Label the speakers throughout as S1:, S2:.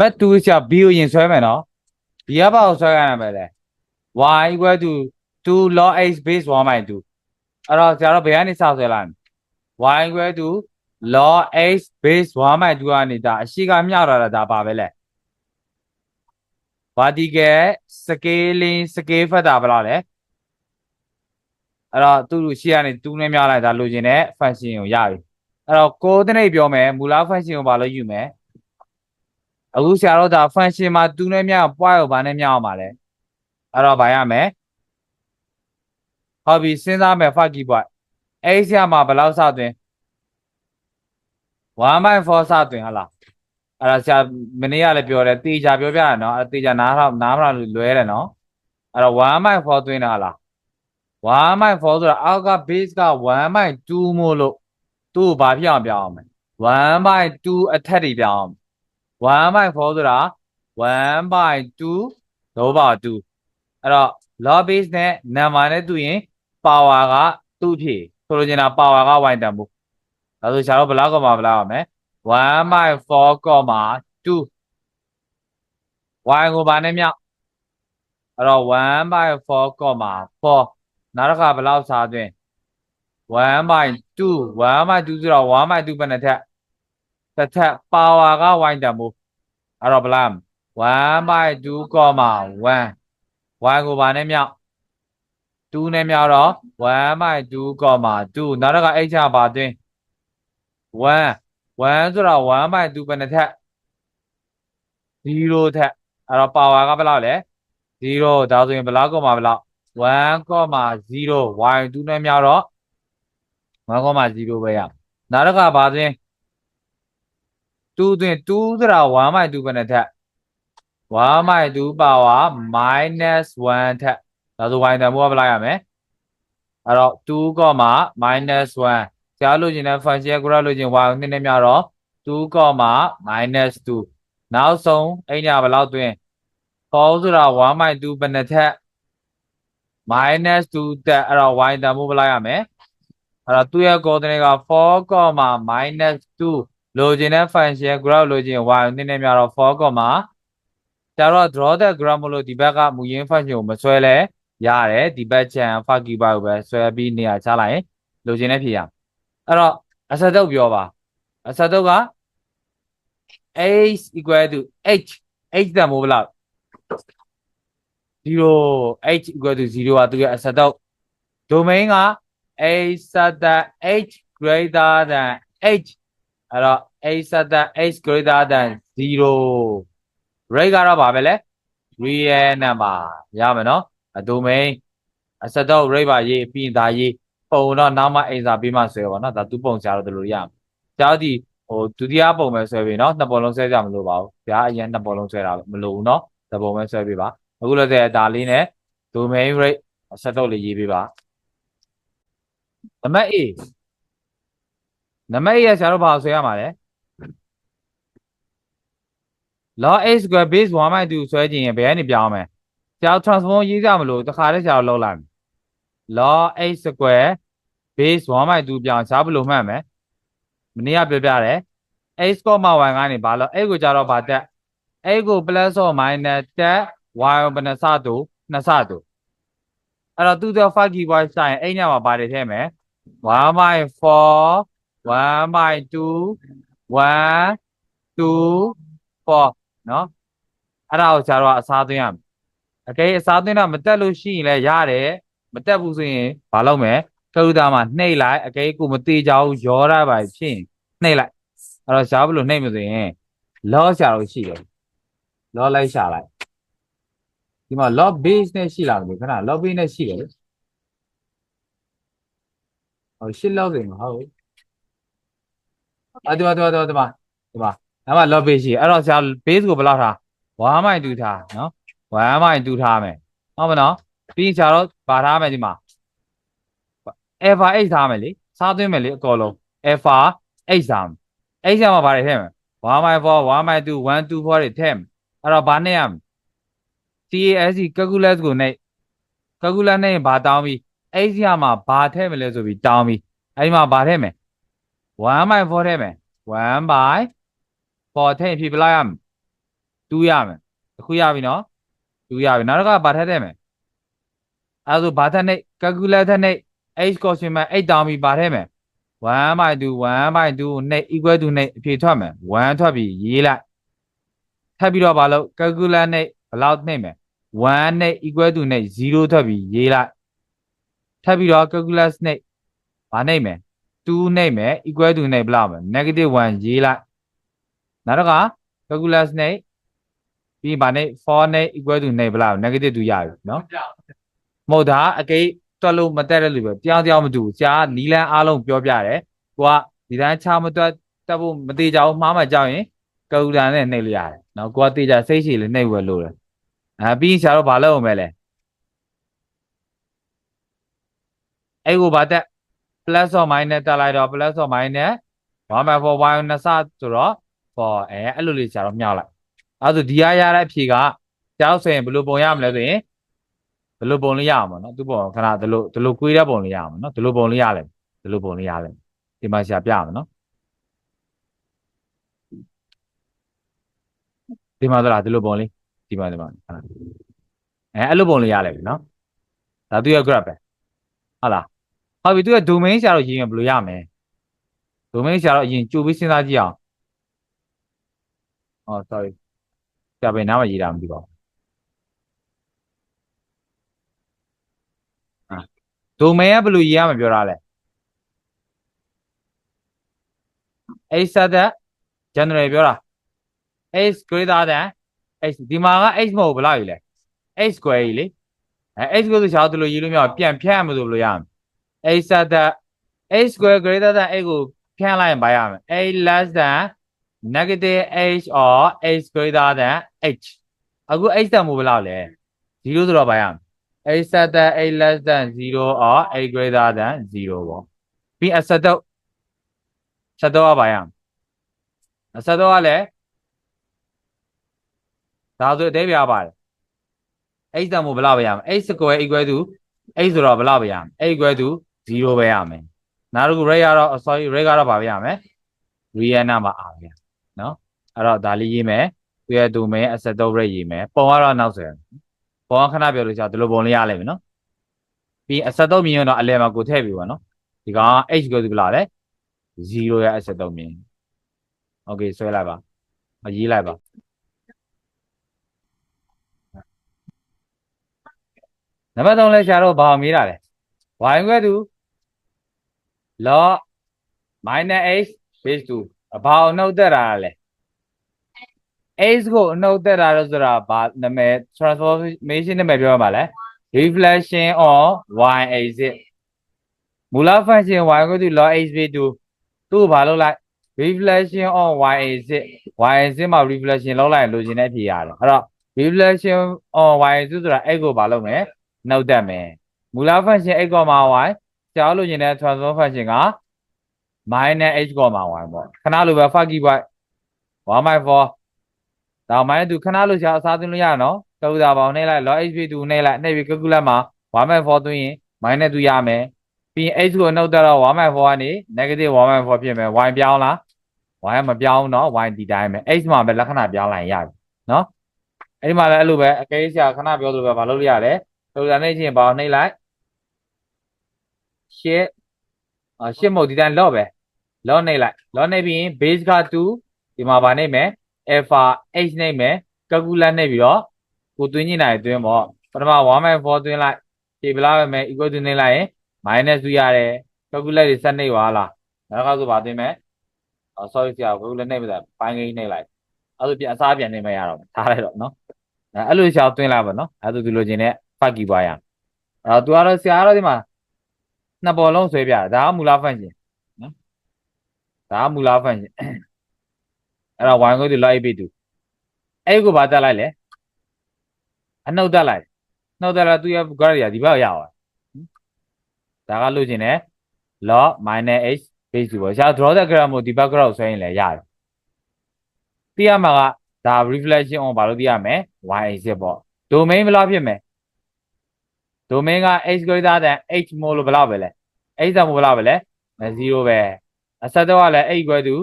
S1: နံပါတ်2ဆရာ b ကိုရင်ဆွဲမယ်နော် b ကဘာကိုဆွဲရမှာလဲ y equal to 2 log x base 1 by 2အဲ့တော့ဆရာတို့ဘယ်ကနေစဆွဲလိုက်မလဲ y equal to log x base 1 by 2ကနေဒါအရှိကမျှတော့တာဒါပါပဲလဲ vertical scaling scale factor ဘယ်လောက်လဲအဲ့တော့သူ့လူရှိကနေ2နဲ့မျှလိုက်ဒါလိုချင်တဲ့ function ကိုရပြီအဲ့တော့ coordinate ပြောမယ်မူလ function ကိုဘာလို့ယူမယ် အခုဆရာတို့ဒါ function မှာ2နဲ့မျှ point ကိုဘာနဲ့မျှအောင်ပါလဲအဲ့တော့ဘာရမလဲဟုတ်ပြီစဉ်းစားမယ် funky point အဲ့ဆရာမှာဘယ်လောက်စသွင်း1/4စသွင်းဟလားအဲ့ဒါဆရာမနေ့ကလည်းပြောတယ်တေချာပြောပြရနော်အဲ့တေချာနားတော့နားမလားလွဲတယ်နော်အဲ့တော့1/4သွင်းတာဟလား1/4ဆိုတာအောက်က base က1/2မို့လို့သူ့ကိုဘာဖြစ်အောင်ပြောင်းအောင်မလဲ1/2အထက်တွေပြောင်းအောင် 1/4ဆိုတာ1/2 over 2အဲ့တော့ log base နဲ့ number နဲ့တူရင် power ကသူ့ဖြစ်ဆိုလိုချင်တာ power က y တန်ဖို့ဒါဆိုရှာတော့ဘယ်လောက်ကောမှာဘယ်လောက်အောင်မလဲ1/4 comma 2 y ကိုဘာနဲ့မြောက်အဲ့တော့1/4 comma 4နောက်တစ်ခါဘယ်လောက်စားသွင်း1/2 1/2ဆိုတော့1/2ဘယ်နဲ့ထက် တစ်ထက် power က y တန်ဖို့အဲ့တော့ဘယ်လောက်1/2 comma 1 y ကိုဘာနဲ့မြောက်2နဲ့မြောက်တော့1/2 comma 2နောက်တစ်ခါ h ကဘာသွင်း1 1ဆိုတော့1/2ဘယ်နဲ့ထက်0ထက်အဲ့တော့ power ကဘယ်လောက်လဲ0ဒါဆိုရင်ဘယ်လောက်ကောမှာဘယ်လောက်1.0 y 2နဲ့မြောက်တော့1.0ပဲရနောက်တစ်ခါဘာသွင်း 2သွင်း2ဆိုတာ1/2ဘယ်နဲ့ထက်1/2 power minus 1ထက်ဒါဆို y တန်ဖိုးကဘယ်လောက်ရမလဲအဲ့တော့2 minus 1ဆရာလို့ကျင်တဲ့ function graph လို့ကျင် y ကိုနှစ်နဲ့မြောက်တော့2 minus 2နောက်ဆုံးအဲ့ညဘယ်လောက်သွင်း4ဆိုတာ1/2ဘယ်နဲ့ထက် minus 2တက်အဲ့တော့ y တန်ဖိုးဘယ်လောက်ရမလဲအဲ့တော့သူ့ရဲ့ coordinate က4 minus 2 လိုချင်တဲ့ function graph လိုချင် y ကိုနှစ်နဲ့မြောက်တော့4ကျတော့ draw the graph မလို့ဒီဘက်ကမူရင်း function ကိုမဆွဲလဲရတယ်ဒီဘက်ချန် funky bar ကိုပဲဆွဲပြီးနေရာချလိုက်ရင်လိုချင်တဲ့ဖြေရအဲ့တော့အစတုပ်ပြောပါအစတုပ်က h equal to h h တန်မိုးဘလောက်0 h equal to 0ကသူရဲ့အစတုပ် domain က h စတ h greater than h အဲ့တော့ h စတ h greater than 0 rate ကတော့ဘာပဲလဲ real number ရမယ်နော်အ domain အစတော့ rate ပါရေးပြီးရင်ဒါရေးပုံတော့နောက်မှအိမ်စာပြီးမှဆွဲပါနော်ဒါသူပုံချတော့ဒီလိုရမယ်ကျောင်းဒီဟိုဒုတိယပုံပဲဆွဲပြီးနော်နှစ်ပုံလုံးဆွဲကြမလို့ပါဘူးဗျာအရင်နှစ်ပုံလုံးဆွဲတာမလို့ဘူးနော်တပုံပဲဆွဲပြီးပါအခုလည်းတဲ့ဒါလေးနဲ့ domain rate အစတော့လေးရေးပေးပါနံပါတ် A နံပါတ် A ရဆရာတို့ဘာဆွဲရမှာလဲ log a square base 1 by 2ဆွဲကြည့်ရင်ဘယ်ကနေပြောင်းမလဲဆရာ transform ရေးကြမလို့တခါတည်းဆရာလောက်လိုက် log a square base 1 by 2ပြောင်းဆရာဘယ်လိုမှတ်မလဲမနေ့ကပြောပြတယ် x, y ကနေဘာလို့ a ကိုကြတော့ဘာတက် a ကို plus or minus တက် y ကိုဘယ်နှစတူနှစ်စတူအဲ့တော့သူတို့ 5 key point ဆိုင်အဲ့ညမှာဘာတွေထည့်မယ်1 by 4 1 by 2 1 2 4နော်အဲ့ဒါကိုဆရာတို့ကအစားသွင်းရမယ်အကယ်အစားသွင်းတာမတက်လို့ရှိရင်လည်းရတယ်မတက်ဘူးဆိုရင်ဘာလုပ်မလဲကလူတာမှာနှိပ်လိုက်အကယ်ကိုမသေးကြဘူးရောရပါဖြစ်ရင်နှိပ်လိုက်အဲ့တော့ရှားဘလို့နှိပ်မဆိုရင်လောရှာလို့ရှိတယ်လောလိုက်ရှာလိုက်ဒီမှာ log base နဲ့ရှိလာတယ်ခဏ log base နဲ့ရှိတယ်ဟိုရှစ်လောက်ဆိုရင်မဟုတ်ဘူး အဒီမှာဒီမှာဒီမှာဒီမှာဒီမှာဒါမှ log base ရှိအဲ့တော့ဆရာ base ကိုဘယ်လောက်ထား1မိုင်တူထားနော်1မိုင်တူထားမယ်ဟုတ်မနော်ပြီးဆရာတော့ဗာထားမယ်ဒီမှာ alpha h ထားမယ်လေစားသွင်းမယ်လေအကောလုံး alpha h ထားမယ် h မှာဗာတွေထည့်မယ်1မိုင်4 1မိုင်2 1 2 4တွေထည့်မယ်အဲ့တော့ဗာနဲ့ရမယ် CASC calculus ကိုနဲ့ calculus နဲ့ဗာတောင်းပြီး h ရမှာဗာထည့်မယ်လဲဆိုပြီးတောင်းပြီးအဲ့ဒီမှာဗာထည့်မယ် 1မိုင်4ထည့်မယ်1 by 4ထည့်ဖြည့်ပလိုက်ရမယ်2ရမယ်တစ်ခုရပြီနော်2ရပြီနောက်တစ်ခါဘာထပ်တဲ့မယ်အဲဒါဆိုဘာထပ်နေ calculator နဲ့ h cosine မှာ8တောင်းပြီးဘာထည့်မယ်1 by 2 1 by 2နဲ့ equal to နဲ့အဖြေထွက်မယ်1ထွက်ပြီးရေးလိုက်ထပ်ပြီးတော့ဘာလို့ calculator နဲ့ဘယ်လောက်နှိမ့်မယ်1နဲ့ equal to နဲ့0ထွက်ပြီးရေးလိုက်ထပ်ပြီးတော့ calculus နဲ့ဘာနှိမ့်မယ် 2နှိမ့်မယ် equal to နဲ့ဘယ်လောက်မယ် negative 1ရေးလိုက်နောက်တော့က calculus နဲ့ပြီးဘာနဲ့4နဲ့ equal to နဲ့ဘယ်လောက် negative 2ရပြီနော်မဟုတ်တာအကိတွက်လို့မတက်တဲ့လူပဲတရားတရားမတူဘူးဆရာကနီလန်းအားလုံးပြောပြတယ်ကိုကဒီတိုင်းချမတွက်တက်ဖို့မသေးကြဘူးမှားမှကြောက်ရင်ကာကူတာနဲ့နှိပ်လို့ရတယ်နော်ကိုကတေးကြစိတ်ရှိလေးနှိပ်ဝယ်လို့တယ်အဲပြီးရင်ဆရာတို့ဘာလုပ်အောင်မလဲအဲ့ကိုဘာတက် plus or minus တက်လိုက်တော့ plus or minus 1 by 4 y နှစ်ဆဆိုတော့ for အဲအဲ့လိုလေးဆရာတို့မြောက်လိုက်အဲ့ဒါဆိုဒီရရတဲ့အဖြေကဆရာတို့ဆိုရင်ဘယ်လိုပုံရမလဲဆိုရင်ဘယ်လိုပုံလေးရအောင်မနော်သူ့ပုံခဏဒီလိုဒီလိုကွေးတဲ့ပုံလေးရအောင်မနော်ဒီလိုပုံလေးရလဲဒီလိုပုံလေးရလဲဒီမှာဆရာပြအောင်နော်ဒီမှာတော့ဒီလိုပုံလေးဒီမှာဒီမှာခဏအဲအဲ့လိုပုံလေးရလဲပြီနော်ဒါသူရဲ့ graph ပဲဟုတ်လား ဟုတ်ပြီသူရဲ့ domain ဆရာတို့ရေးရင်ဘယ်လိုရမလဲ domain ဆရာတို့အရင်ကြိုပြီးစဉ်းစားကြည့်အောင်ဟော sorry ဆရာဘယ်နားမှာရေးတာမသိပါဘူး domain ကဘယ်လိုရေးရမှာပြောတာလဲ h ဆက်တဲ့ general ပြောတာ h greater than h ဒီမှာက h မဟုတ်ဘယ်လောက်ကြီးလဲ h square ကြီးလေအဲ h ကိုဆိုရှားလို့ရေးလို့မရဘူးပြန်ဖြတ်ရမှာဆိုဘယ်လိုရမလဲ h ဆက်တဲ့ h square greater than h ကိုဖြန့်လိုက်ရင်ဘာရမလဲ h less than negative h or h greater than h အခု h တက်မှုဘယ်လောက်လဲ0ဆိုတော့ဘာရမလဲ h ဆက်တဲ့ h less than 0 or h greater than 0ပေါ့ပြီးအဆက်တော့ဆက်တော့ကဘာရမလဲအဆက်တော့ကလည်းဒါဆိုအသေးပြပါတယ် h တန်မို့ဘယ်လောက်ပဲရမလဲ h square equal to h ဆိုတော့ဘယ်လောက်ပဲရမလဲ h equal to 0ပဲရမယ်နောက်တစ်ခု rate ကတော့ sorry rate ကတော့ဘာပဲရမယ် real number အားပဲနော်အဲ့တော့ဒါလေးရေးမယ်သူရဲ့ domain asset rate ရေးမယ်ပုံကတော့နောက်ဆိုရပုံကခဏပြောလို့ရှိရင်ဒီလိုပုံလေးရလိမ့်မယ်နော်ပြီး asset မြင်ရတော့အလဲမှာကိုထည့်ပြီပေါ့နော်ဒီကောင် h equal to ဘယ်လောက်လဲ0ရဲ့ asset မြင် okay ဆွဲလိုက်ပါအရေးလိုက်ပါနံပါတ်3လဲရှာတော့ဘာအောင်မေးတာလဲ y equal to log minus h base 2ဘာအောင်နှုတ်သက်တာလဲ h ကိုနှုတ်သက်တာလို့ဆိုတာဘာနာမည် transformation နာမည်ပြောရမှာလဲ reflection on y axis မူလ function y equal to log h base 2သူ့ကိုဘာလုပ်လိုက် reflection on y axis y axis မှာ reflection လောက်လိုက်လိုချင်တဲ့အဖြေရတယ်အဲ့တော့ reflection on y axis ဆိုတာအဲ့ကိုဘာလုပ်မလဲနှုတ်သက်မယ်မူလ function x, y ကြောက်လို့ရင်တဲ့ transform function က minus h, y ပေါ့ခဏလိုပဲ funky by 1/4ဒါ minus 2ခဏလိုရှာအစားသွင်းလို့ရနော်ကကူတာပေါင်းနှိပ်လိုက် log h 2နှိပ်လိုက်နှိပ်ပြီး calculate မှာ1/4သွင်းရင် minus 2ရမယ်ပြီးရင် h ကိုနှုတ်တက်တော့1/4ကနေ negative 1/4ဖြစ်မယ် y ပြောင်းလား y ကမပြောင်းနော် y ဒီတိုင်းပဲ h မှာပဲလက္ခဏာပြောင်းလိုက်ရပြီနော်အဲ့ဒီမှာလည်းအဲ့လိုပဲအကဲရှာခဏပြောသလိုပဲမလုပ်လို့ရတယ်ဆိုတော့နေချင်းဘာနှိပ်လိုက် ရှစ်အာရှစ်မဟုတ်ဒီတိုင်းလော့ပဲလော့နှိပ်လိုက်လော့နှိပ်ပြီးရင် base က2ဒီမှာဗာနှိပ်မယ် alpha h နှိပ်မယ် calculate နှိပ်ပြီးတော့ကိုသွင်းညင်နိုင်သွင်းပေါ့ပထမ1/4သွင်းလိုက်ဖြေပလားပဲမယ် equal to နှိပ်လိုက်ရင် minus 2ရတယ် calculate တွေဆက်နှိပ်ပါလားနောက်ကဆိုဗာသွင်းမယ်အော် sorry ဆရာ calculate နှိပ်မသားပိုင်းကိန်းနှိပ်လိုက်အဲ့ဒါပြန်အစားပြန်နှိပ်မရတော့ထားလိုက်တော့နော်အဲ့လိုရှာသွင်းလိုက်ပါနော်အဲ့ဒါသူလိုချင်တဲ့ funky ပွားရအဲ့တော့သူကတော့ဆရာကတော့ဒီမှာ နှစ်ပေါ်လုံးဆွဲပြတာဒါကမူလ function နော်ဒါကမူလ function အဲ့တော့ y ကိုဒီ log ပြီးသူအဲ့ကိုဘာတက်လိုက်လဲအနှုတ်တက်လိုက်နှုတ်တက်လာသူရဲ့ graph တွေကဒီဘက်ရောက်သွားဒါကလို့ချင်တယ် log -h base 2ပေါ့ရှာ draw the graph ကိုဒီဘက် graph ဆွဲရင်လည်းရတယ်သိရမှာကဒါ reflection on ဘာလို့သိရမလဲ y axis ပေါ့ domain ဘယ်လောက်ဖြစ်မလဲ domain က h greater than h မို့လို့ဘယ်လောက်ပဲလဲ h တမို့ဘယ်လောက်ပဲလဲ0ပဲအဆက်တော့ကလည်း h equal to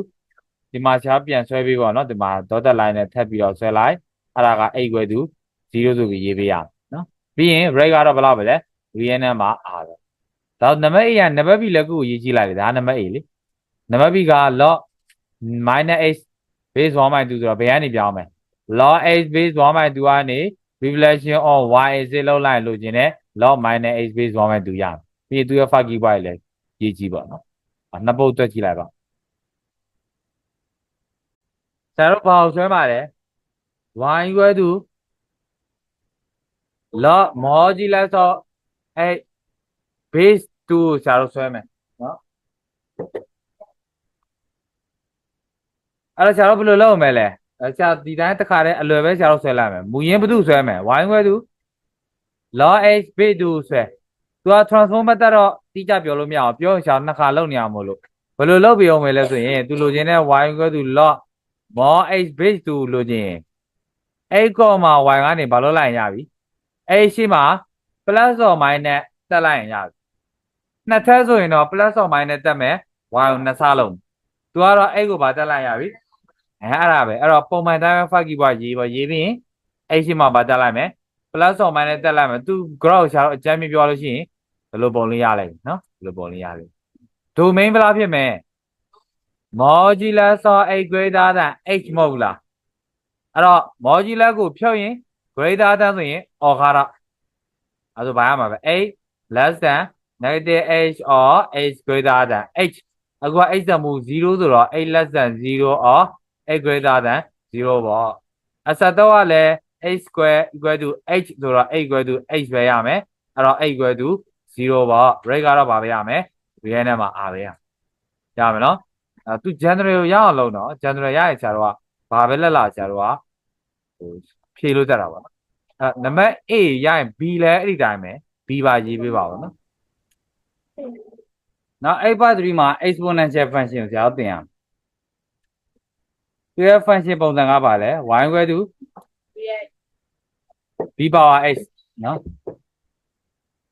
S1: ဒီမှာရှားပြန်ဆွဲပြီးပေါ့နော်ဒီမှာ dotted line နဲ့ထပ်ပြီးတော့ဆွဲလိုက်အဲ့ဒါက a equal to 0ဆိုပြီးရေးပေးရမယ်နော်ပြီးရင် rate ကတော့ဘယ်လောက်ပဲလဲ real number r ပဲဒါနံပါတ် a ကနံပါတ် b လည်းကိုရေးကြည့်လိုက်လေဒါနံပါတ် a လေနံပါတ် b က log minus h base 1 by 2ဆိုတော့ဘယ်ကနေပြောင်းမလဲ log h base 1 by 2ကနေ reflection of y is လောက်လိုက်လို့ခြင်းနဲ့ log minus h base 1 by 2ရမယ်ပြီးရင်သူရဲ့ funky point လည်းရေးကြည့်ပါနော်အဲ့နှစ်ပုတ်တွက်ကြည့်လိုက်ပါဆရာတို့ဘာကိုဆွဲမှာလဲ y equal to log modulus of h base 2ဆရာတို့ဆွဲမယ်နော်အဲ့တော့ဆရာတို့ဘယ်လိုလုပ်မလဲအဲဆရာဒီတိုင်းတစ်ခါတည်းအလွယ်ပဲဆရာတို့ဆွဲလိုက်မယ်မူရင်းဘယ်သူဆွဲမယ် y equal to log h base 2ဆွဲသူက transform method တော့တိကျပြောလို့မရအောင်ပြောရင်ဆရာနှစ်ခါလုပ်နေအောင်မို့လို့ဘယ်လိုလုပ်ပြအောင်မလဲဆိုရင်သူလိုချင်တဲ့ y equal to log mod h base 2လိုချင်ရင် a, y ကနေဘာလို့လိုက်ရင်ရပြီ a ရှိမှာ plus or minus တက်လိုက်ရင်ရပြီနှစ်ထပ်ဆိုရင်တော့ plus or minus တက်မယ် y ကိုနှစ်ဆလုံးသူကတော့ a ကိုဘာတက်လိုက်ရပြီအဲအဲ့ဒါပဲအဲ့တော့ပုံမှန်တိုင်း funky ဘွားရေးပါရေးပြီးရင် a ရှိမှာဘာတက်လိုက်မယ် plus or minus တက်လိုက်မယ်သူ graph ရှာတော့အကြမ်းမြပြောလို့ရှိရင်ဘယ်လိုပုံလေးရလိုက်နော်ဘယ်လိုပုံလေးရလိမ့် domain ဘယ်လောက်ဖြစ်မလဲ modulus of a greater than h မဟုတ်လားအဲ့တော့ modulus ကိုဖြုတ်ရင် greater than ဆိုရင် or ခါတော့အဲ့ဒါဘာရမှာပဲ a less than negative h or h greater than h အခုက h တမှု0ဆိုတော့ h less than 0 or h greater than 0ပေါ့အစတော့ကလည်း h square equal to h ဆိုတော့ h equal to h ပဲရမယ်အဲ့တော့ h equal to 0ပေါ့ rate ကတော့ဘာပဲရမယ် real နဲ့မှာ r ပဲရရမယ်နော်အဲသူ general ကိုရအောင်လုပ်တော့ general ရရင်ဆရာတို့ကဘာပဲလက်လာဆရာတို့ကဟိုဖြေလို့တတ်တာပါနော်အဲနံပါတ် A ရရင် B လည်းအဲ့ဒီတိုင်းပဲ B ပါရေးပေးပါဦးနော်နောက်8 part 3မှာ exponential function ကိုဆရာတို့သင်ရမယ် သူရဲ့ function ပုံစံကပါလဲ y equal to b power h နော်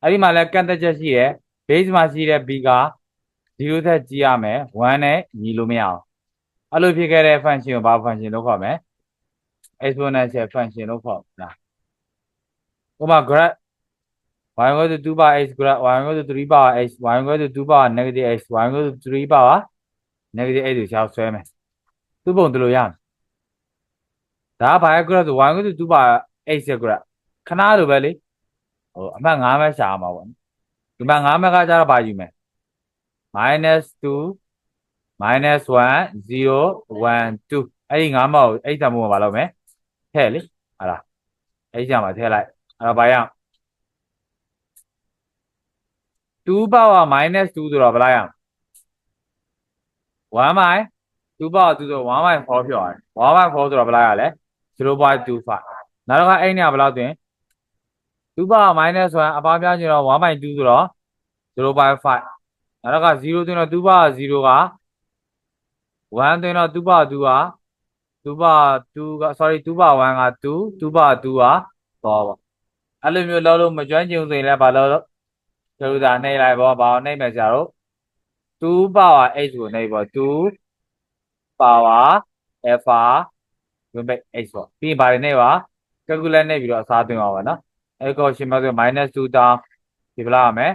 S1: အဲ့ဒီမှာလဲကန့်သက်ချက်ရှိရယ် base မှာရှိတဲ့ b က0ထက်ကြီးရမယ်1နဲ့ညီလို့မရအောင်အဲ့လိုဖြစ်ခဲ့တဲ့ function ကိုဘာ function လို့ခေါ်မလဲ exponential function လို့ခေါ်တာဥပမာ graph y equal to 2 power x graph y equal to 3 power x y equal to 2 power negative x y equal to 3 power negative x ကိုရှားဆွဲမယ်သူ့ပုံသူလို့ရမယ်ဒါကဘာရဲ့ graph ဆို y equal to 2 power x ရဲ့ graph ခဏလိုပဲလေဟိုအမှတ်9ပဲရှားမှာပေါ့ဒီမှာ9မှတ်ကကျတော့ဘာယူမယ် minus 2 minus 1 0 1 2အဲ့ဒီ9မှတ်ကိုအဲ့တမှုမှာမလုပ်မယ်ထည့်လေဟာလားအဲ့ကြမှာထည့်လိုက်အဲ့တော့ဘာရအောင်2 power minus 2ဆိုတော့ဘယ်လိုက်ရအောင်1 by 2 power 2ဆို1 by 4ပြောရတယ်1 by 4ဆိုတော့ဘယ်လိုက်ရလဲ0.25 နောက်တော့အဲ့နေရာဘယ်လောက်တွင်2 power minus 1အပါပြချင်တော့1 by 2ဆိုတော့0.5နောက်က0တွင်တော့2 power 0က1တွင်တော့2 power 2က2 power 2က sorry 2 power 1က2 2 power 2က4ပေါ့အဲ့လိုမျိုးလောက်လို့မကျွမ်းကျင်ဆိုရင်လည်းဘာလို့ကျတို့သာနှိပ်လိုက်ပေါ့ဘာလို့နှိပ်မယ်ဆရာတို့2 power h ကိုနှိပ်ပေါ့2 power alpha ဝင်ပဲ h ပေါ့ပြီးရင်ဘာတွေနှိပ်ပါ calculate နှိပ်ပြီးတော့အစားသွင်းပါပါနော်အဲ့ကောရှင်မဆို -2 တောင်းဒီဘလားရမယ်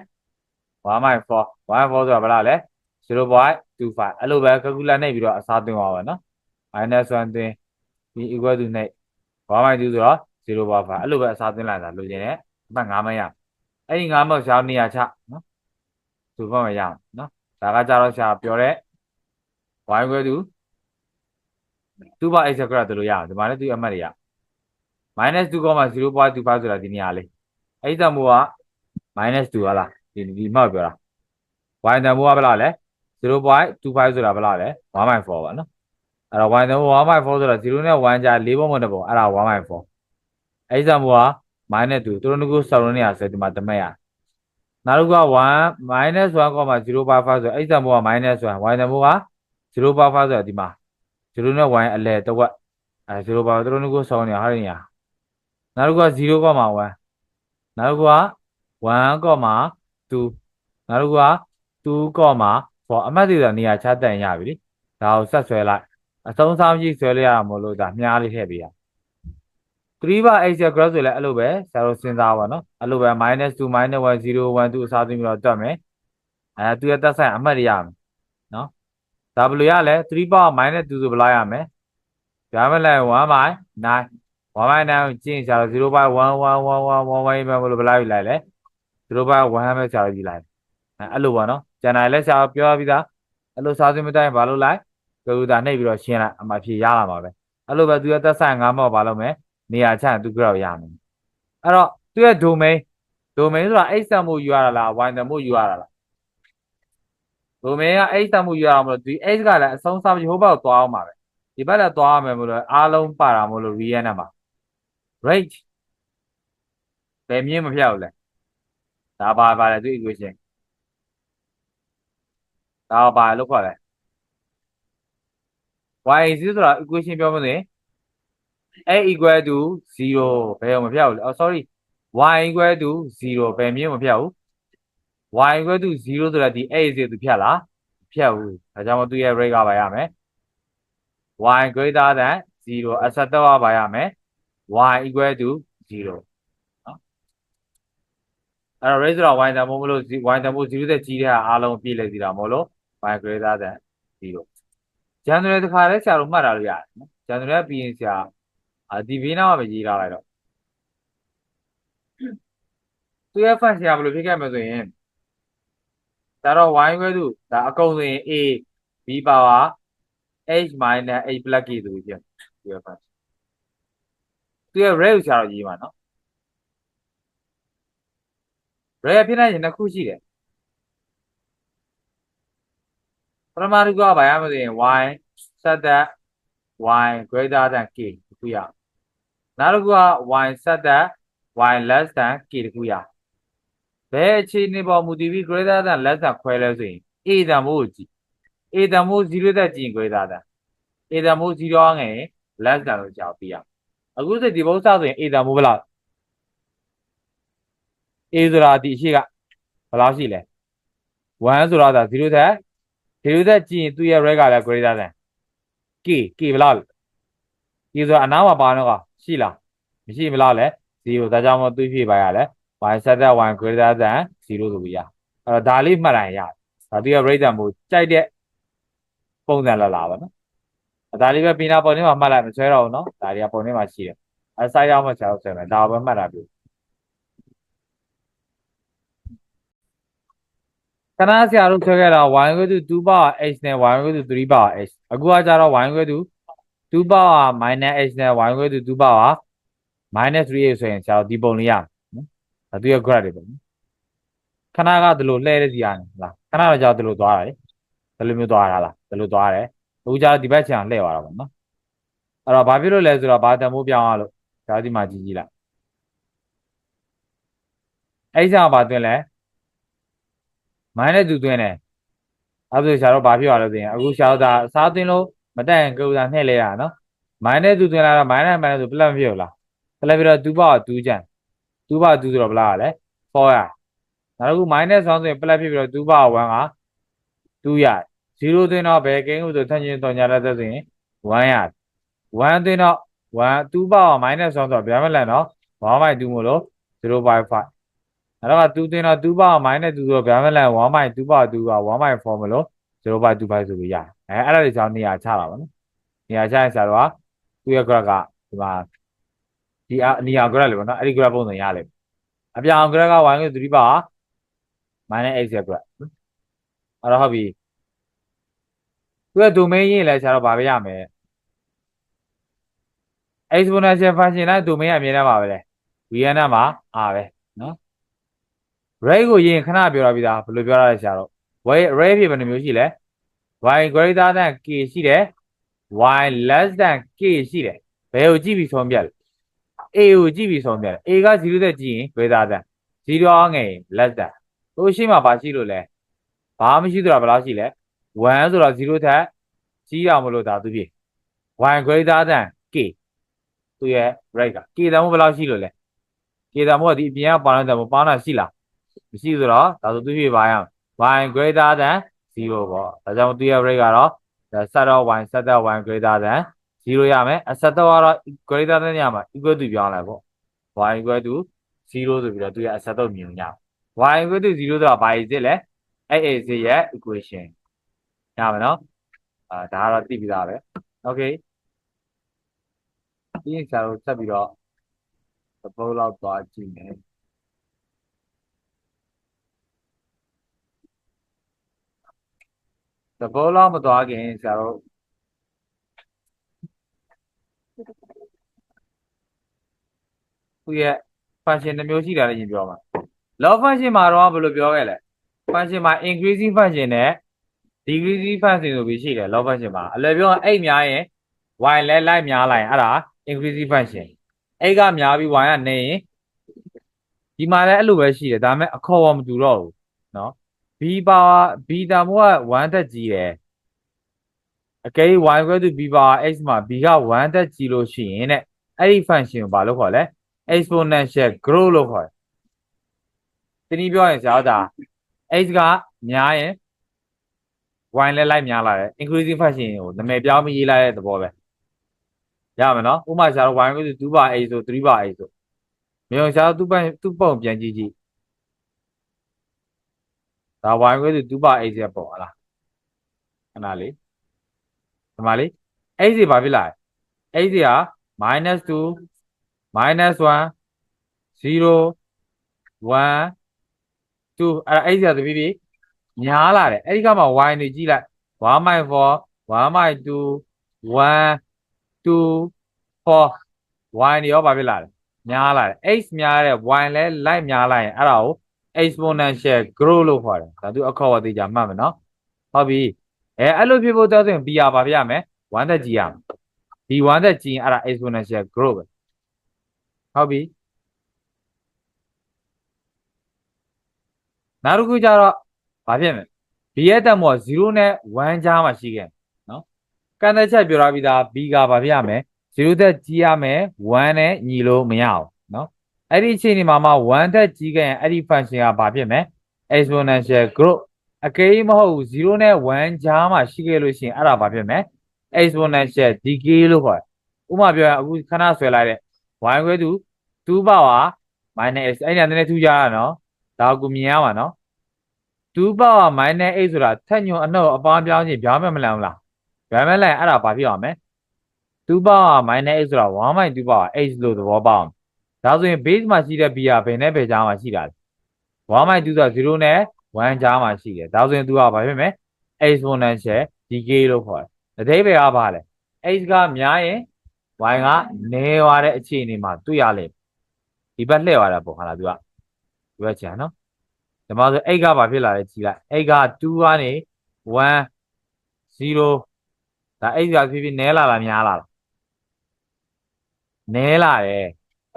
S1: 1/4 1/4ဆိုတာဘယ်လားလဲ0.25အဲ့လိုပဲ calculate နှိပ်ပြီးတော့အစားသွင်းပါပါနော် -1 သွင်းဒီ equal to နှိပ်1/2ဆိုတော့0.5အဲ့လိုပဲအစားသွင်းလိုက်တာလိုချင်တယ်အမှတ်9မရအဲ့ဒီ9မှတ်ရှားနေရာချနော်သူ့ဘက်မရအောင်နော်ဒါကကြတော့ရှားပြောတဲ့ y equal to 2 by x square တို့လို့ရအောင်ဒီမှာလည်းသူအမှတ်တွေရ -2.0.25 ဆိုတာဒီနေရာလေးအဲ့ဒီတမိုးက -2 ဟာလားဒီဒီမှတ်ပြောတာ y တမိုးကဘယ်လောက်လဲ0.25ဆိုတာဘယ်လောက်လဲ1/4ပါနော်အဲ့တော့ y တမိုး1/4ဆိုတာ0နဲ့1ကြား4ပုံမတစ်ပုံအဲ့ဒါ1/4အဲ့ဒီတမိုးက -2 သူတို့ကစောင်းနေရဆိုဒီမှာတမက်ရနောက်တစ်ခုက1 -1.05 ဆိုအဲ့ဒီတမိုးက -1 y တမိုးက0.5ဆိုတာဒီမှာ0နဲ့1အလဲတစ်ဝက်အဲ0ပါသူတို့ကစောင်းနေရဟာနေရ နောက်တစ်ခုက0.1နောက်တစ်ခုက1.2နောက်တစ်ခုက2.4အမှတ်တွေဆိုတာနေရာချတန်ရပြီလေဒါကိုဆက်ဆွဲလိုက်အဆုံးစားမရှိဆွဲလိုက်ရမှာမို့လို့ဒါမြားလေးထည့်ပေးရ3 bar x ရဲ့ graph ဆိုလည်းအဲ့လိုပဲဆရာတို့စဉ်းစားပါနော်အဲ့လိုပဲ -2 -1 0 1 2အစားသွင်းပြီးတော့တွက်မယ်အဲသူရဲ့သက်ဆိုင်အမှတ်တွေရမယ်နော်ဒါဘယ်လိုရလဲ3 bar -2 ဆိုဘယ်လောက်ရမလဲဒါမှလည်း1 by 9 1 by 9ကိုကျင့်ဆရာတို့0 by 1 1 1 1 1 1ပဲဘယ်လိုဘယ်လောက်ယူလိုက်လဲ0 by 1ပဲဆရာတို့ယူလိုက်အဲအဲ့လိုပေါ့နော်ကျန်တာလည်းဆရာတို့ပြောပြီးသားအဲ့လိုစားသွင်းမတိုင်းဘာလို့လိုက်ကွန်ပျူတာနှိပ်ပြီးတော့ရှင်းလိုက်အမှဖြေရလာမှာပဲအဲ့လိုပဲသူရဲ့သက်ဆိုင်၅မော့ဘာလုပ်မလဲနေရာချရင်သူ graph ရမယ်အဲ့တော့သူရဲ့ domain domain ဆိုတာ x တန်မှုယူရတာလား y တန်မှုယူရတာလား domain က x တန်မှုယူရတာမလို့ဒီ x ကလည်းအဆုံးစားပြီးဟိုဘက်ကိုသွားအောင်ပါပဲဒီဘက်လည်းသွားရမယ်မလို့အားလုံးပါတာမလို့ real နဲ့မှာ rate ဘယ်မြင့်မဖြတ်ဘူးလဲဒါပါပါလေသူ equation ဒါပါလို့ခေါ်လဲ y is ဆိုတာ equation ပြောမလို့ a equal to 0ဘယ်အောင်မဖြတ်ဘူးလေအော် sorry y equal to 0ဘယ်မြင့်မဖြတ်ဘူး y equal to 0ဆိုတော့ဒီ a is သူဖြတ်လားဖြတ်ဘူးဒါကြောင့်မသူရဲ့ rate ကပါရမယ် y greater than 0အဆက်တော့ပါရမယ် y equal to 0နော်အဲ့တော့ rate ဆိုတော့ y တန်ဖို့မလို့ y တန်ဖို့0တဲ့ကြီးတဲ့ဟာအားလုံးပြည့်လိုက်စီတာမဟုတ်လို့ y greater than 0ဂျန်နရယ်တစ်ခါလဲဆရာတို့မှတ်ထားလို့ရတယ်နော်ဂျန်နရယ်ပြီးရင်ဆရာအာဒီဘေးနားမှာပဲရေးထားလိုက်တော့သူရဲ့ function ကဘယ်လိုဖြစ်ခဲ့မလဲဆိုရင်ဒါတော့ y equal to ဒါအကုန်ဆိုရင် a b power h minus h plus k ဆိုပြီးဖြစ်သူရဲ့ function သူရဲ့ rate ကိုဆရာတို့ရေးမှာနော် rate ဖြစ်နိုင်ရင်နှစ်ခုရှိတယ်ပထမတစ်ခုကဘာရမလဲဆိုရင် y set that y greater than k တခုရနောက်တစ်ခုက y set that y less than k တခုရဘယ်အခြေအနေပေါ်မူတည်ပြီး greater than less than ခွဲလဲဆိုရင် a တန်မို့ကိုကြည့် a တန်မို့0တက်ကြည့်ရင် greater than a တန်မို့0ငယ် less than လို့ကြောက်ပြရ အခုစိဒီဘုတ်စဆိုရင် a တန်မို့ဘယ်လောက် a ဆိုတာဒီအရှိကဘယ်လောက်ရှိလဲ1ဆိုတာဒါ0တက်0တက်ကြည့်ရင်သူ့ရဲ့ rate ကလည်း greater than k k ဘယ်လောက် k ဆိုတာအနားမှာပါတော့ကရှိလားမရှိဘယ်လောက်လဲ0ဒါကြောင့်မို့သူ့ဖြည့်ပါရလဲ y set that y greater than 0ဆိုပြီးရအဲ့တော့ဒါလေးမှတ်လိုက်ရတယ်ဒါသူရဲ့ rate တန်မို့ကြိုက်တဲ့ပုံစံလာလာပါနော် ဒါလေးပဲပင်နာပုံထဲမှာမှတ်လိုက်မဆွဲတော့ဘူးနော်ဒါတွေကပုံထဲမှာရှိတယ်အဲ site ရောက်မှဆရာတို့ဆွဲမယ်ဒါပဲမှတ်တာပြုခဏဆရာတို့ဆွဲခဲ့တာ y equal to 2 power h နဲ့ y equal to 3 power h အခုကကြတော့ y equal to 2 power minus h နဲ့ y equal to 2 power minus 3h ဆိုရင်ဆရာတို့ဒီပုံလေးရနော်ဒါသူရဲ့ graph တွေပေါ့နော်ခဏကဒီလိုလှည့်တဲ့စီရတယ်လားခဏတော့ကြောက်ဒီလိုသွားတာလေဒီလိုမျိုးသွားတာလားဒီလိုသွားတယ် အခုကျတော့ဒီဘက်ခြံလှည့်သွားတာပေါ့နော်အဲ့တော့ဘာဖြစ်လို့လဲဆိုတော့ဘာတန်ဖိုးပြောင်းရလို့ဒါဒီမှာကြည့်ကြည့်လိုက်အဲ့ကြောင့်ဘာတွင်းလဲ minus 2တွင်းတယ်အဲ့ဒါဆိုရှာတော့ဘာဖြစ်ရလဲဆိုရင်အခုရှာတော့ဒါစားသွင်းလို့မတက်ရင်ကိုယ်ကနှဲ့လဲရနော် minus 2တွင်းလာတော့ minus minus ဆို plus မဖြစ်ဘူးလား plus ပြီးတော့2ပါ2ကျန်2ပါ2ဆိုတော့ဘလားလဲ4ရနောက်တစ်ခု minus 1ဆိုရင် plus ဖြစ်ပြီးတော့2ပါ1က2ရ 0သွင်းတော့ဘယ်ကိန်းကိုဆိုထန့်ချင်းတော်ညာလက်သက်ဆိုရင်1ရ1သွင်းတော့1 2ပါ minus 1ဆိုတော့ဗျာမလန်နော်1/2မို့လို့0.5အဲ့တော့2သွင်းတော့2ပါ minus 2ဆိုတော့ဗျာမလန်1/2ပါ2က1/4မလို့0.25ဆိုပြီးရတယ်အဲအဲ့ဒါတွေကြောင့်နေရာချတာပါနော်နေရာချရင်ဆရာတို့ကသူ့ရဲ့ graph ကဒီမှာဒီအနီယာ graph လေပေါ့နော်အဲ့ဒီ graph ပုံစံရလိမ့်မယ်အပြောင် graph က y ကို3ပါ minus x ရဲ့ graph အဲ့တော့ဟုတ်ပြီ သူရဲ့ domain ရေးလဲဆရာတို့ဗာပဲရမယ် exponential function နဲ့ domain အမြင်နဲ့ပါပဲလေ vn နဲ့မှာအားပဲနော် rate ကိုရေးရင်ခဏပြောရပြီးသားဘယ်လိုပြောရလဲဆရာတို့ y rate ဖြစ်ဘယ်နှမျိုးရှိလဲ y greater than k ရှိတယ် y less than k ရှိတယ်ဘယ်ကိုကြည့်ပြီးဆုံးပြလဲ a ကိုကြည့်ပြီးဆုံးပြတယ် a က0တက်ကြည့်ရင် greater than 0ငယ် less than ဟိုရှိမှဘာရှိလို့လဲဘာမှမရှိတော့ဘယ်လောက်ရှိလဲ 1ဆိုတော့0ထက်ကြီးအောင်မလို့ဒါသူဖြစ် y greater than k သူရဲ့ rate က k တန်မို့ဘယ်လောက်ရှိလို့လဲ k တန်မို့ကဒီအပြင်ကပါတဲ့တန်မို့ပါနာရှိလားမရှိဆိုတော့ဒါဆိုသူဖြစ်ပါရအောင် y greater than 0ပေါ့ဒါကြောင့်သူရဲ့ rate ကတော့ set of y set of y greater than 0ရမယ်အဆက်တော့ကတော့ greater than ညမှာ equal to ပြောင်းလိုက်ပေါ့ y equal to 0ဆိုပြီးတော့သူရဲ့အဆက်တော့မြင်ည y equal to 0ဆိုတာဘာကြီးစစ်လဲအဲ့ a စစ်ရဲ့ equation ရမယ်နော်အာဒါကတော့သိပြီးသားပဲ okay ဒီရင်ဆရာတို့ဆက်ပြီးတော့သဘောလောက်သွားကြည့်မယ်သဘောလောက်မသွားခင်ဆရာတို့သူရဲ့ function တစ်မျိုးရှိတာလည်းရင်ပြောပါ log function မှာတော့ဘယ်လိုပြောခဲ့လဲ function မှာ increasing function နဲ့ decreasing function ဆိုပြီးရှိတယ် log function မှာအလွယ်ပြောရင်8များရင် y လဲလိုက်များလိုက်ရင်အဲ့ဒါ increasing function 8ကများပြီး y ကနေရင်ဒီမှာလည်းအဲ့လိုပဲရှိတယ်ဒါပေမဲ့အခေါ်ဝမတူတော့ဘူးเนาะ b power b တန်ဖိုးက1တက်ကြီးတယ်အကယ် y equal to b power x မှာ b က1တက်ကြီးလို့ရှိရင်တဲ့အဲ့ဒီ function ကိုဘာလို့ခေါ်လဲ exponential growth လို့ခေါ်တယ်တနည်းပြောရင်ဆရာတို့ဒါ x ကများရင် y လည်းလိုက်များလာတယ် increasing function ကိုနာမည်ပြောင်းပြီးရေးလိုက်တဲ့သဘောပဲရမယ်နော်ဥပမာဆရာတို့ y equal to 2 bar a ဆို3 bar a ဆိုမြေုံဆရာတို့သူ့ပုံသူ့ပုံပြန်ကြည့်ကြည့်ဒါ y equal to 2 bar a ရဲ့ပုံဟလားခဏလေးဒီမှာလေး x စီဘာဖြစ်လာလဲ x စီက -2 minus 1 0 1 2အဲ့ဒါအဲ့ဒီကတပြည့်ပြ ည့်ညားလာတယ်အဲ့ဒီကမှ y နေကြည့်လိုက်1/4 1/2 1 2 4 y နေရောဘာဖြစ်လာလဲများလာတယ် x များတဲ့ y လဲလိုက်များလာရင်အဲ့ဒါကို exponential growth လို့ခေါ်တယ်ဒါသူအခေါ်အဝေးကြမှတ်မယ်နော်ဟုတ်ပြီအဲအဲ့လိုဖြစ်ဖို့တောဆိုရင် b ရဘာဖြစ်ရမလဲ1သက်ကြည့်ရမယ်ဒီ1သက်ကြည့်ရင်အဲ့ဒါ exponential growth ပဲဟုတ်ပြီနောက်တစ်ခုကျတော့ ဘာဖြစ်မလဲ b ရဲ့တက်မော0နဲ့1ကြားမှာရှိခဲ့နော်ကန့်သက်ချက်ပြောထားပြီးသား b ကဘာဖြစ်ရမလဲ0သက်ကြီးရမယ်1နဲ့ညီလို့မရအောင်နော်အဲ့ဒီအချိန်ဒီမှာမှ1သက်ကြီးခဲ့ရင်အဲ့ဒီ function ကဘာဖြစ်မလဲ exponential growth အကယ်၍မဟုတ်ဘူး0နဲ့1ကြားမှာရှိခဲ့လို့ရှိရင်အဲ့ဒါဘာဖြစ်မလဲ exponential decay လို့ခေါ်တယ်ဥပမာပြောရင်အခုခဏဆွဲလိုက်တဲ့ y ခွဲသူ2 power minus x အဲ့ဒါနည်းနည်းထူးခြားတာနော်ဒါကိုမြင်ရမှာနော် 2 power minus x ဆိုတာထက်ညွန်အနှုတ်အပားပြောင်းခြင်းပြောင်းမမလန်ဘူးလားပြောင်းမလန်အဲ့ဒါဘာဖြစ်အောင်မလဲ2 power minus x ဆိုတာ1/2 power x လို့သဘောပေါက်အောင်ဒါဆိုရင် base မှာရှိတဲ့ b ကဘယ်နဲ့ဘယ်ကြားမှာရှိတာလဲ1/2ဆိုတာ0နဲ့1ကြားမှာရှိတယ်ဒါဆိုရင် तू ကဘာဖြစ်မလဲ exponential decay လို့ခေါ်တယ်အသေးပဲကဘာလဲ x ကများရင် y ကနေသွားတဲ့အခြေအနေမှာတွေ့ရလိမ့်ဒီဘက်လှည့်သွားတာပေါ့ဟာလား तू ကဒီဘက်ချာနော် ဒီမှာဆို x ကဘာဖြစ်လာလဲကြည်လိုက် x က2ကနေ1 0ဒါ x ကဖြည်းဖြည်းနဲလာတာများလာလားနဲလာတယ်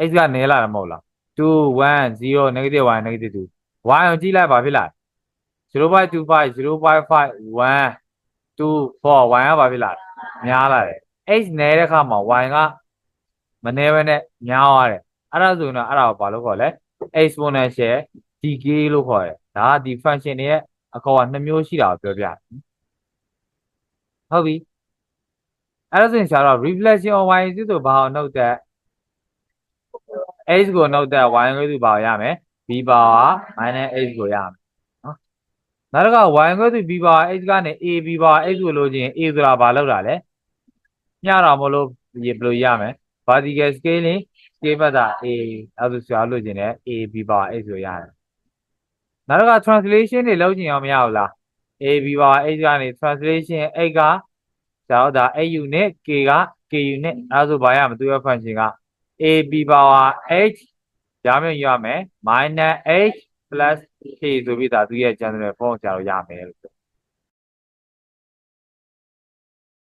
S1: x ကနဲလာတယ်မဟုတ်လား2 1 0 negative 1 negative 2 y ကိုကြည့်လိုက်ဘာဖြစ်လာ0.25 0.5 1 2 4 y ကဘာဖြစ်လာများလာတယ် x နဲတဲ့ခါမှာ y ကမနဲဘဲနဲ့များသွားတယ်အဲ့ဒါဆိုရင်တော့အဲ့ဒါကိုဘာလို့ခေါ်လဲ exponential decay လို့ခေါ်တယ်ဒါကဒီ function တွေရဲ့အခေါ်ကနှစ်မျိုးရှိတာကိုပြောပြဟုတ်ပြီအဲ့ဒါဆိုရင်ဆရာတော့ reflection of y ဆိုဘာကိုနှုတ်တဲ့ x ကိုနှုတ်တဲ့ y ကိုသူဘာကိုရမယ် b power minus x ကိုရမယ်နော်နောက်တစ်ခါ y ကိုသူ b power x ကနေ a b power x ကိုလို့ချင်း a ဆိုတာဘာလောက်တာလဲညတာမလို့ဘယ်လိုရမယ် vertical scaling scale factor a အဲ့ဒါဆိုလို့ချင်းလည်း a b power x ကိုရတယ် နောက်တစ်ခါ translation တွေလုပ်ကြည့်အောင်မရဘူးလား a b power x ကနေ translation x ကကျတော့ဒါ a unit k က k unit အဲဆိုဘာရမသူရဲ့ function က a b power h ရမယ်ရမယ် minus h plus k ဆိုပြီးဒါသူရဲ့ general form ကျတော့ရမယ်လို့